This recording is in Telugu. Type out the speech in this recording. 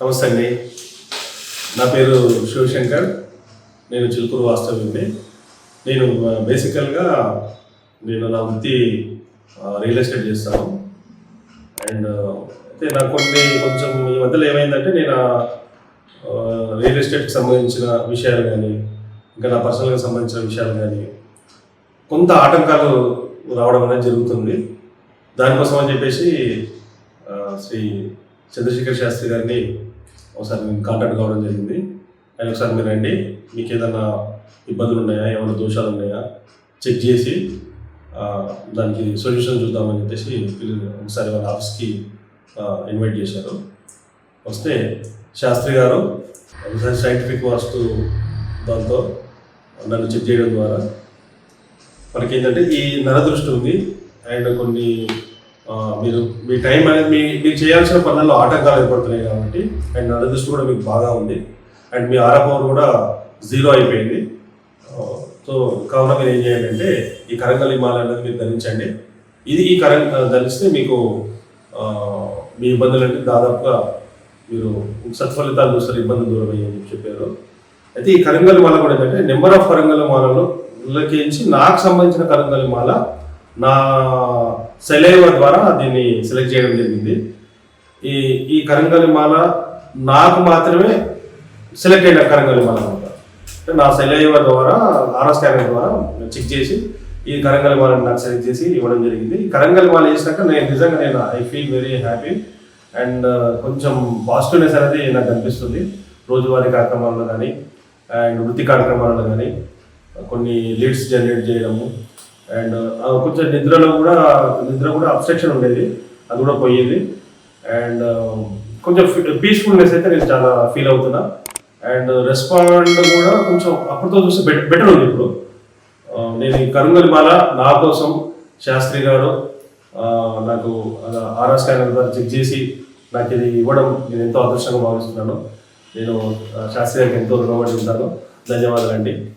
నమస్తే అండి. నా పేరు శివశంకర్. నేను చిలుకూరు వాస్తవ్యండి నేను బేసికల్గా నేను నా వృత్తి రియల్ ఎస్టేట్ చేస్తాను. అండ్ అయితే నాకు కొన్ని కొంచెం ఈ మధ్యలో ఏమైందంటే నేను రియల్ ఎస్టేట్కి సంబంధించిన విషయాలు కానీ ఇంకా నా పర్సనల్గా సంబంధించిన విషయాలు కానీ కొంత ఆటంకాలు రావడం అనేది జరుగుతుంది. దానికోసం అని చెప్పేసి శ్రీ చంద్రశేఖర్ శాస్త్రి గారిని ఒకసారి నేను కాంటాక్ట్ కావడం జరిగింది. ఆయన ఒకసారి మీరు రండి. మీకు ఏదైనా ఇబ్బందులు ఉన్నాయా? ఏమైనా దోషాలు ఉన్నాయా? చెక్ చేసి దానికి సొల్యూషన్ చూద్దామని చెప్పేసి ఒకసారి వాళ్ళ ఆఫీస్కి ఇన్వైట్ చేశారు. వస్తే శాస్త్రి గారు ఒకసారి సైంటిఫిక్ వాస్తు దాంతో నన్ను చెక్ చేయడం ద్వారా మనకి ఏంటంటే ఈ నరదృష్టి ఉంది. అండ్ కొన్ని మీరు మీ టైం అనేది మీ మీరు చేయాల్సిన పనుల్లో ఆటంకాలు ఏర్పడుతున్నాయి కాబట్టి అండ్ నా దృష్టి కూడా మీకు బాగా ఉంది. అండ్ మీ ఆరా పవర్ కూడా జీరో అయిపోయింది. సో కావున మీరు ఏం చేయాలంటే ఈ కరంగలి మాల అనేది మీరు ధరించండి. ఇది ఈ కరం ధరిస్తే మీకు మీ మీ ఇబ్బందులన్నీ దాదాపుగా మీరు సత్ఫలితాలు చూస్తారు ఇబ్బంది దూరం అయ్యని చెప్పారు. అయితే ఈ కరంగలి మాల కూడా ఏంటంటే నెంబర్ ఆఫ్ కరంగలి మాలలో లకించి నాకు సంబంధించిన కరంగలి మాల నా సెలైవ ద్వారా దీన్ని సెలెక్ట్ చేయడం జరిగింది. ఈ ఈ కరంగలి మాల నాకు మాత్రమే సెలెక్ట్ అయిన కరంగలి మాల అనమాట. అంటే నా సెలైవ ద్వారా ఆర్ఆర్ స్కానర్ ద్వారా చెక్ చేసి ఈ కరంగలి మాలను నాకు సెలెక్ట్ చేసి ఇవ్వడం జరిగింది. ఈ కరంగలి మాల వేసినాక నేను నిజంగా నేను I feel very happy and కొంచెం పాజిటివ్నెస్ అనేది నాకు అనిపిస్తుంది. రోజువారీ కార్యక్రమాల్లో కానీ అండ్ వృత్తి కార్యక్రమాలలో కానీ కొన్ని లీడ్స్ జనరేట్ చేయడము అండ్ కొంచెం నిద్రలో కూడా నిద్ర కూడా అబ్స్ట్రక్షన్ ఉండేది. అది కూడా పోయేది. అండ్ um, కొంచెం పీస్ఫుల్నెస్ అయితే నేను చాలా ఫీల్ అవుతున్నా. అండ్ రెస్పాండ్ కూడా కొంచెం అప్పటితో చూస్తే బెటర్ బెటర్ ఉంది ఇప్పుడు. Um, నేను ఈ మాల నా కోసం శాస్త్రి గారు నాకు ఆర్ఆర్ స్కానర్ ద్వారా చెక్ చేసి నాకు ఇది ఇవ్వడం నేను ఎంతో అదృష్టంగా భావిస్తున్నాను. నేను శాస్త్రి గారికి ఎంతో రుణపడి ఉంటాను. ధన్యవాదాలండి.